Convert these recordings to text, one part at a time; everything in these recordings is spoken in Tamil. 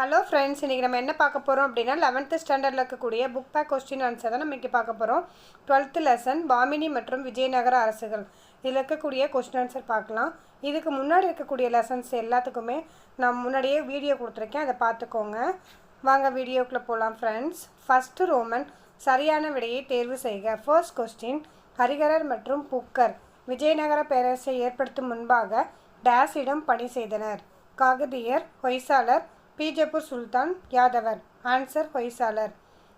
ஹலோ ஃப்ரெண்ட்ஸ் இன்றைக்கி நம்ம என்ன பார்க்க போகிறோம் அப்படின்னா லெவன்த்து ஸ்டாண்டர்டில் இருக்கக்கூடிய புக் பேக் கொஸ்டின் ஆன்சர் தான் நம்ம இன்றைக்கி பார்க்க போகிறோம் டுவெல்த்து லெசன் பாமினி மற்றும் விஜயநகர அரசுகள். இதில் இருக்கக்கூடிய கொஸ்டின் ஆன்சர் பார்க்கலாம். இதுக்கு முன்னாடி இருக்கக்கூடிய லெசன்ஸ் எல்லாத்துக்குமே நான் முன்னாடியே வீடியோ கொடுத்துருக்கேன். அதை பார்த்துக்கோங்க. வாங்க வீடியோக்குள்ளே போகலாம் ஃப்ரெண்ட்ஸ் ஃபஸ்ட்டு ரோமன் சரியான விடையை தேர்வு செய்க. ஃபர்ஸ்ட் கொஸ்டின் ஹரிகரர் மற்றும் புக்கர் விஜயநகர பேரரசை ஏற்படுத்தும் முன்பாக டேஸிடம் பணி செய்தனர். காகதியர் ஹொய்சாளர் பீஜப்பூர் சுல்தான் யாதவர் ஆன்சர் ஹொய்சாலர்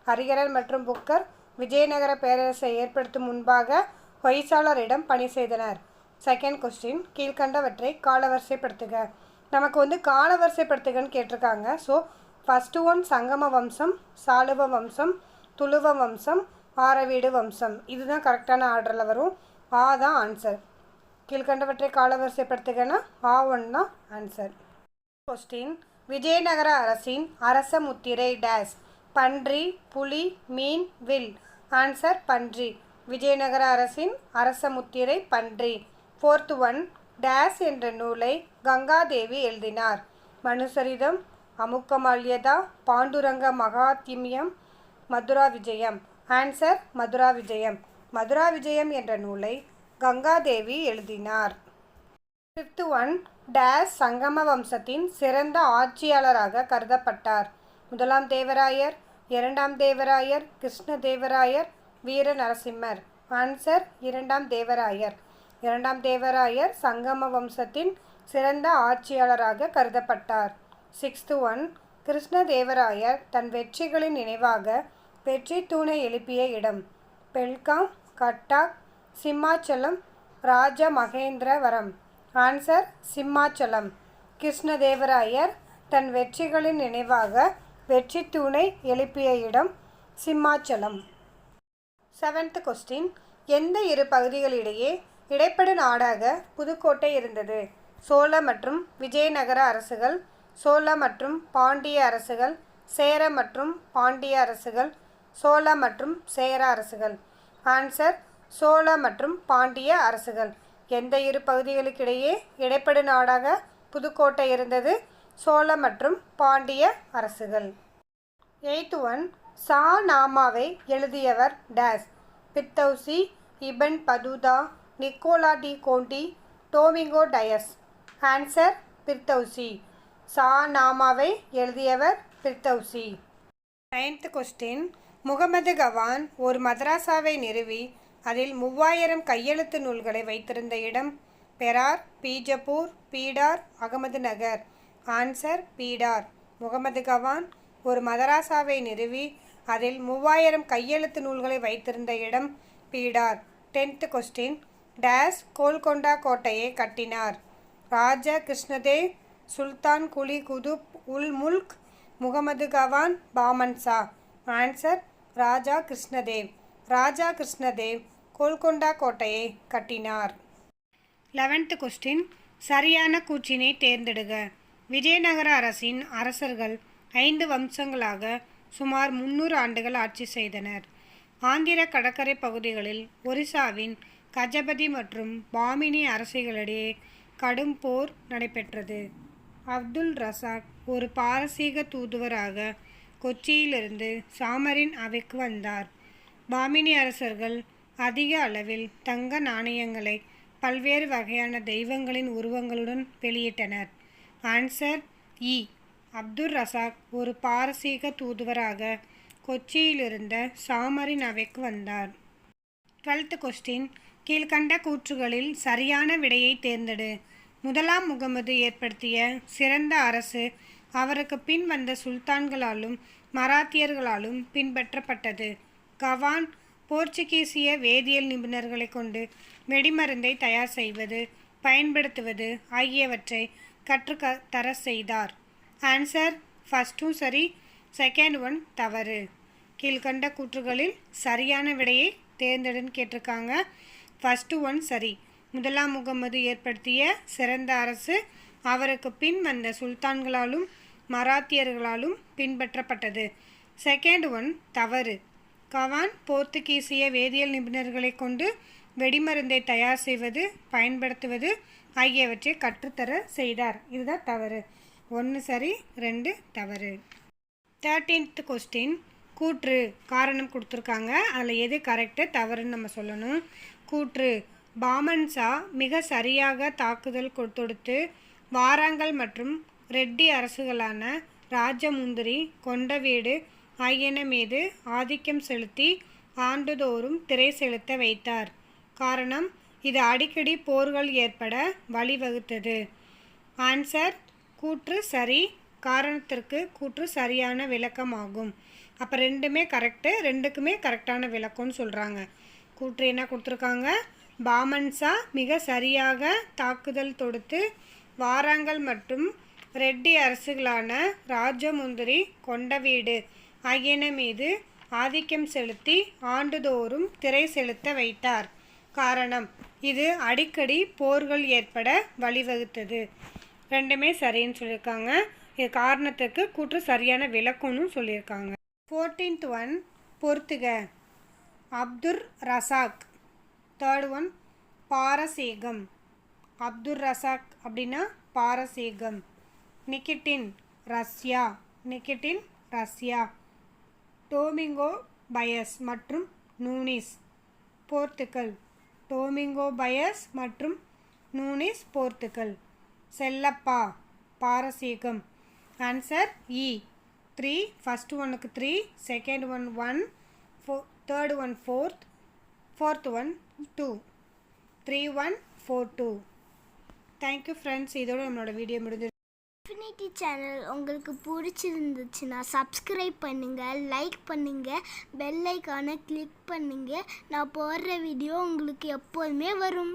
ஹரிகரர் மற்றும் புக்கர் விஜயநகர பேரரசை ஏற்படுத்தும் முன்பாக ஹொய்சாலரிடம் பணி செய்தனர். செகண்ட் கொஸ்டின் கீழ்கண்டவற்றை காலவரிசைப்படுத்துக. நமக்கு வந்து காலவரிசைப்படுத்துகன்னு கேட்டிருக்காங்க. ஸோ ஃபஸ்ட்டு ஒன் சங்கம வம்சம் சாலுவ வம்சம் துளுவ வம்சம் ஆரவீடு வம்சம். இதுதான் கரெக்டான ஆர்டரில் வரும். ஆ தான் ஆன்சர் கீழ்கண்டவற்றை காலவரிசைப்படுத்துகன்னா ஆ ஒன் தான் ஆன்சர் கொஸ்டின் விஜயநகர அரசின் அரச முத்திரை டேஸ். பன்றி புலி மீன் வில். ஆன்சர் பன்றி. விஜயநகர அரசின் அரச முத்திரை பன்றி. ஃபோர்த் ஒன் டேஸ் என்ற நூலை கங்காதேவி எழுதினார். மனுசரிதம் அமுக்கமால்யதா பாண்டுரங்க மகாத்திமியம் மதுரா விஜயம். ஆன்சர் மதுரா விஜயம். மதுரா விஜயம் என்ற நூலை கங்காதேவி எழுதினார். ஃபிஃப்த் ஒன் டேஸ் சங்கம வம்சத்தின் சிறந்த ஆட்சியாளராக கருதப்பட்டார். முதலாம் தேவராயர் இரண்டாம் தேவராயர் கிருஷ்ணதேவராயர் வீர நரசிம்மர். ஆன்சர் இரண்டாம் தேவராயர். இரண்டாம் தேவராயர் சங்கம வம்சத்தின் சிறந்த ஆட்சியாளராக கருதப்பட்டார். சிக்ஸ்த்து ஒன் கிருஷ்ணதேவராயர் தன் வெற்றிகளின் நினைவாக வெற்றி தூணை எழுப்பிய இடம். பெல்காம் கட்டாக் சிம்மாச்சலம் ராஜ மகேந்திரவரம் ஆன்சர் சிம்மாச்சலம். கிருஷ்ணதேவராயர் தன் வெற்றிகளின் நினைவாக வெற்றி தூணை எழுப்பிய இடம் சிம்மாச்சலம். செவன்த் கொஸ்டின் எந்த இரு பகுதிகளிடையே இடைப்படு நாடாக புதுக்கோட்டை இருந்தது? சோழ மற்றும் விஜயநகர அரசுகள் சோழ மற்றும் பாண்டிய அரசுகள் சேர மற்றும் பாண்டிய அரசுகள் சோழ மற்றும் சேர அரசுகள். ஆன்சர் சோழ மற்றும் பாண்டிய அரசுகள். எந்த இரு பகுதிகளுக்கிடையே இடைப்படு நாடாக புதுக்கோட்டை இருந்தது. சோழ மற்றும் பாண்டிய அரசுகள். எயித்து ஒன் சா நாமாவை எழுதியவர் days. Firdausi Ibn Battuta Nicolo de Conti Domingo Dias. Answer Firdausi சா நாமாவை எழுதியவர் Firdausi ninth question. Mohammed Gawan ஒரு மதராசாவை நிறுவி அதில் மூவாயிரம் கையெழுத்து நூல்களை வைத்திருந்த இடம் பெரார் பீஜப்பூர் பீடார் அகமது நகர். ஆன்சர் பீடார். முகமது கவான் ஒரு மதராசாவை நிறுவி அதில் மூவாயிரம் கையெழுத்து நூல்களை வைத்திருந்த இடம் Bidar. Tenth question. Days Golconda கோட்டையை கட்டினார். ராஜா கிருஷ்ணதேவ் சுல்தான் குலி குதுப் உல் முல்க் முகமது கவான் பாமன்சா ஆன்சர் ராஜா கிருஷ்ணதேவ். ராஜா கிருஷ்ணதேவ் கோல்கொண்டா கோட்டையை கட்டினார். லெவன்த்து கொஸ்டின் சரியான கூற்றினை தேர்ந்தெடுக. விஜயநகர அரசின் அரசர்கள் ஐந்து வம்சங்களாக சுமார் முன்னூறு ஆண்டுகள் ஆட்சி செய்தனர். ஆந்திர கடற்கரை பகுதிகளில் ஒரிசாவின் கஜபதி மற்றும் பாமினி அரசுகளிடையே கடும் போர் நடைபெற்றது. அப்துல் ரசாக் ஒரு பாரசீக தூதுவராக கொச்சியிலிருந்து சாமரின் அவைக்கு வந்தார். பாமினி அரசர்கள் அதிக அளவில் தங்க நாணயங்களை பல்வேறு வகையான தெய்வங்களின் உருவங்களுடன் வெளியிட்டனர். ஆன்சர் இ e. அப்துல் ரசாக் ஒரு பாரசீக தூதுவராக கொச்சியிலிருந்த சாமரின் அவைக்கு வந்தார். டுவெல்த் கொஸ்டின் கீழ்கண்ட கூற்றுகளில் சரியான விடையை தேர்ந்தெடு. முதலாம் முகமது ஏற்படுத்திய சிறந்த அரசு அவருக்கு பின் வந்த சுல்தான்களாலும் மராத்தியர்களாலும் பின்பற்றப்பட்டது. கவான் போர்ச்சுகீசிய வேதியியல் நிபுணர்களை கொண்டு வெடிமருந்தை தயார் செய்வது பயன்படுத்துவது ஆகியவற்றை கற்றுக்க தர செய்தார். ஆன்சர் ஃபஸ்ட்டும் சரி செகண்ட் ஒன் தவறு. கீழ்கண்ட கூற்றுகளில் சரியான விடையை தேர்ந்தெடுன்னு கேட்டிருக்காங்க. ஃபஸ்ட்டு ஒன் சரி. முதலாம் முகமது ஏற்படுத்திய சிறந்த அரசு அவருக்கு பின் வந்த சுல்தான்களாலும் மராத்தியர்களாலும் பின்பற்றப்பட்டது. செகண்ட் ஒன் தவறு. கவான் போர்த்துகீசிய வேதியியல் நிபுணர்களை கொண்டு வெடிமருந்தை தயார் செய்வது பயன்படுத்துவது ஆகியவற்றை கற்றுத்தர செய்தார். இதுதான் தவறு. ஒன்று சரி ரெண்டு தவறு. தேர்ட்டீன்த் கொஸ்டின் கூற்று. காரணம் கொடுத்துருக்காங்க. அதில் எது கரெக்டு தவறுன்னு நம்ம சொல்லணும். கூற்று. பாமன்சா மிக சரியாக தாக்குதல் கொ- வாராங்கல் மற்றும் ரெட்டி அரசுகளான ராஜமுந்திரி கொண்டவீடு ஆகியன மீது ஆதிக்கம் செலுத்தி ஆண்டுதோறும் திரை செலுத்த வைத்தார். காரணம் இது அடிக்கடி போர்கள் ஏற்பட வழிவகுத்தது. ஆன்சர் கூற்று சரி காரணத்திற்கு கூற்று சரியான விளக்கமாகும். அப்போ ரெண்டுமே கரெக்டு ரெண்டுக்குமே கரெக்டான விளக்கம்னு சொல்கிறாங்க கூற்று என்ன கொடுத்துருக்காங்க? பாமன்சா மிக சரியாக தாக்குதல் தொடுத்து வாராங்கல் மற்றும் ரெட்டி அரசுகளான ராஜமுந்திரி கொண்ட வீடு ஆகியன மீது ஆதிக்கம் செலுத்தி ஆண்டுதோறும் திரை செலுத்த வைத்தார். காரணம் இது அடிக்கடி போர்கள் ஏற்பட வழிவகுத்தது. ரெண்டுமே சரின்னு சொல்லியிருக்காங்க. இது காரணத்துக்கு கூற்று சரியான விளக்கம்னு சொல்லியிருக்காங்க. ஃபோர்டீன்த் ஒன் பொறுத்துக. Abdur Razzaq. தேர்ட் ஒன் பாரசீகம். அப்துர் ரசாக் அப்படின்னா பாரசீகம். Nikitin Russia. Nikitin Russia. Domingo Paes மற்றும் நூனிஸ் போர்த்துக்கல். டோமிங்கோ பயஸ் மற்றும் நூனிஸ் போர்த்துக்கல். செல்லப்பா பாரசீகம். ஆன்சர் இ த்ரீ ஃபஸ்ட் ஒனுக்கு three second one one four third one fourth fourth one two three one four two thank you friends இதோட நம்மளோட வீடியோ முடிஞ்சு இன்ஃபினிட்டி சேனல் உங்களுக்கு பிடிச்சிருந்துச்சுன்னா சப்ஸ்கிரைப் பண்ணுங்கள் லைக் பண்ணுங்கள் பெல் ஐக்கானை கிளிக் பண்ணுங்கள் நான் போடுற வீடியோ உங்களுக்கு எப்போதுமே வரும்.